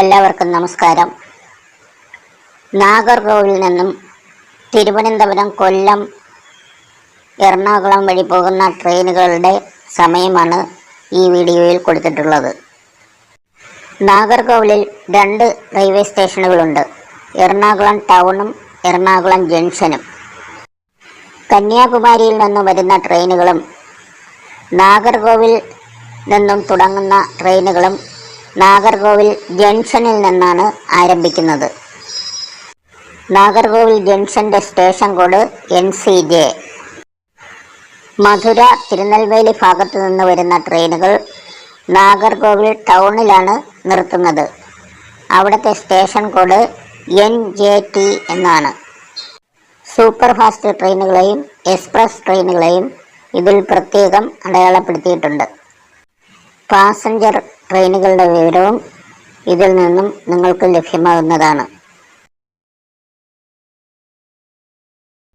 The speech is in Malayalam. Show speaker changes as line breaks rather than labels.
എല്ലാവർക്കും നമസ്കാരം. നാഗർകോവിൽ നിന്നും തിരുവനന്തപുരം കൊല്ലം എറണാകുളം വഴി പോകുന്ന ട്രെയിനുകളുടെ സമയമാണ് ഈ വീഡിയോയിൽ കൊടുത്തിട്ടുള്ളത്. നാഗർകോവിലിൽ രണ്ട് റെയിൽവേ സ്റ്റേഷനുകളുണ്ട്. എറണാകുളം ടൗണും എറണാകുളം ജംഗ്ഷനും. കന്യാകുമാരിയിൽ നിന്നും വരുന്ന ട്രെയിനുകളും നാഗർകോവിൽ നിന്നും തുടങ്ങുന്ന ട്രെയിനുകളും നാഗർകോവിൽ ജംഗ്ഷനിൽ നിന്നാണ് ആരംഭിക്കുന്നത്. Nagercoil ജംഗ്ഷന്റെ station code N C J. Madurai Tirunelveli ഭാഗത്തു നിന്ന് വരുന്ന ട്രെയിനുകൾ നാഗർകോവിൽ ടൗണിലാണ് നിർത്തുന്നത്. അവിടുത്തെ station code N J T എന്നാണ്. സൂപ്പർ ഫാസ്റ്റ് ട്രെയിനുകളെയും എക്സ്പ്രസ് ട്രെയിനുകളെയും ഇതിൽ പ്രത്യേകം അടയാളപ്പെടുത്തിയിട്ടുണ്ട്. പാസഞ്ചർ ട്രെയിനുകളുടെ വിവരവും ഇതിൽ നിന്നും നിങ്ങൾക്ക് ലഭ്യമാകുന്നതാണ്.